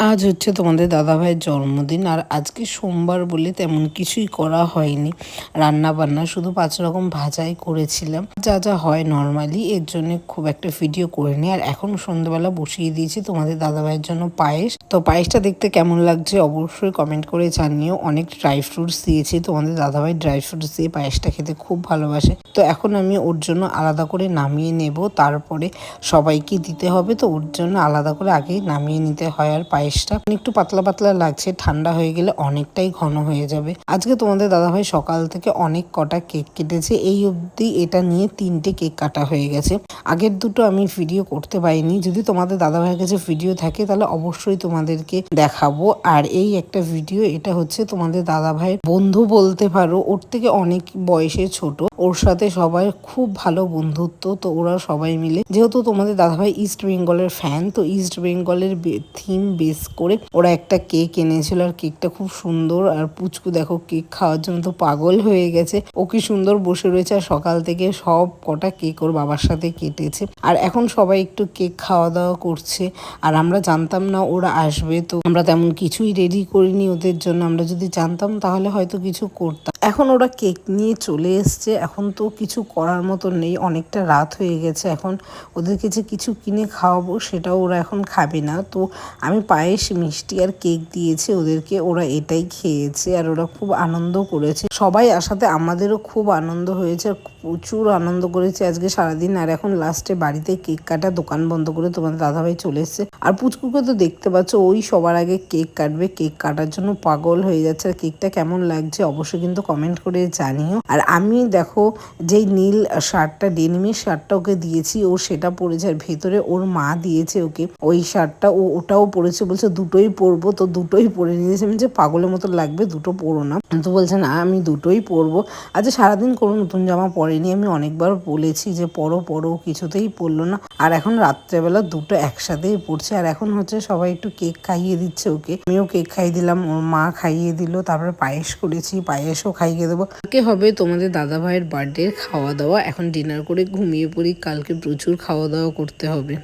আজ হচ্ছে তোমাদের দাদাভাইয়ের জন্মদিন আর আজকে সোমবার বলে তেমন কিছুই করা হয়নি। রান্না বান্না শুধু পাঁচ রকম ভাজাই করেছিলাম। যা যা হয় নর্মালি এর জন্য খুব একটা ভিডিও করে করিনি। আর এখন সন্ধ্যাবেলা বসিয়ে দিয়েছি তোমাদের দাদাভাইয়ের জন্য পায়েস। তো পায়েসটা দেখতে কেমন লাগছে অবশ্যই কমেন্ট করে জানিও। অনেক ড্রাই ফ্রুটস দিয়েছি। তোমাদের দাদাভাই ড্রাই ফ্রুটস দিয়ে পায়েসটা খেতে খুব ভালোবাসে। তো এখন আমি ওর জন্য আলাদা করে নামিয়ে নেব। তারপরে সবাইকে দিতে হবে। তো ওর জন্য আলাদা করে আগেই নামিয়ে নিতে হয় আর পায়েসটা একটু পাতলা পাতলা লাগছে, ঠান্ডা হয়ে গেলে অনেকটাই ঘন হয়ে যাবে। আজকে তোমাদের দাদাভাই সকাল থেকে অনেক কটা কেক কেটেছে, এই অবধি এটা নিয়ে তিনটে কেক কাটা হয়ে গেছে। আগের দুটো আমি ভিডিও করতে পারিনি, যদি তোমাদের দাদাভাইয়ের কাছে ভিডিও থাকে তাহলে অবশ্যই তোমাদেরকে দেখাবো। আর এই একটা ভিডিও, এটা হচ্ছে তোমাদের দাদাভাইয়ের বন্ধু বলতে পারো, ওর থেকে অনেক বয়সে ছোট, ওর সাথে সবাই খুব ভালো বন্ধুত্ব, তো ওরা সবাই মিলে, যেহেতু তোমাদের দাদাভাই ইস্ট বেঙ্গলের ফ্যান তো ইস্ট বেঙ্গলের থিম বেস করে ওরা একটা কেক এনেছিল আর কেকটা খুব সুন্দর। আর পুচকু দেখো কেক খাওয়ার জন্য তো পাগল হয়ে গেছে। ও কি সুন্দর বসে রয়েছে আর সকাল থেকে সব কটা কেক ওর বাবার সাথে কেটেছে। আর এখন সবাই একটু কেক খাওয়া দাওয়া করছে। আর আমরা জানতাম না ওরা আসবে, তো আমরা তেমন কিছুই রেডি করিনি ওদের জন্য। আমরা যদি জানতাম তাহলে হয়তো কিছু করতাম। এখন ওরা কেক নিয়ে চলে এসছে। এখন তো কিছু করার মতো নেই, অনেকটা রাত হয়ে গেছে। এখন ওদেরকে যে কিছু কিনে খাওয়াবো সেটাও ওরা এখন খাবে না। তো আমি পায়েস, মিষ্টি আর কেক দিয়েছি ওদেরকে, ওরা এটাই খেয়েছে আর ওরা খুব আনন্দ করেছে। সবাই আসাতে আমাদেরও খুব আনন্দ হয়েছে আর প্রচুর আনন্দ করেছে আজকে সারাদিন। আর এখন লাস্টে বাড়িতে কেক কাটা দোকান বন্ধ করে তোমাদের দাদাভাই চলে এসছে। আর পুচকুকে তো দেখতে পাচ্ছ, ওই সবার আগে কেক কাটবে। কেক কাটার জন্য পাগল হয়ে যাচ্ছে। আর কেকটা কেমন লাগছে অবশ্যই কিন্তু কমেন্ট করে জানিও। আর আমি দেখো, যেই নীল শার্টটা ডেনিমের শার্টটা ওকে দিয়েছি, ও সেটা পরেছে। আর ভেতরে ওর মা দিয়েছে ওকে। ওই শার্টটা ও ওটাও পরেছে, বলছে দুটোই পরবো, তো দুটোই পরে নিয়েছে। আমি যে পাগলের মতো লাগবে, দুটো পরো না। তো বলছে, না, আমি দুটোই পরবো। আচ্ছা সারাদিন কোনো নতুন জামা পরেনি। আমি অনেকবার বলেছি যে, পরো পরো, কিছুতেই পরলো না। আর এখন রাত্রেবেলা দুটো একসাথেই পড়ছে আর এখন হচ্ছে সবাই একটু কেক খাইয়ে দিচ্ছে ওকে। আমিও কেক খাইয়ে দিলাম, ওর মা খাইয়ে দিল, তারপরে পায়েস করেছি। পায়েসও খাইয়ে দেবো। কালকে হবে তোমাদের দাদা ভাইয়ের বার্থডে খাওয়া দাওয়া এখন ডিনার করে ঘুমিয়ে পড়ি, কালকে প্রচুর খাওয়া দাওয়া করতে হবে।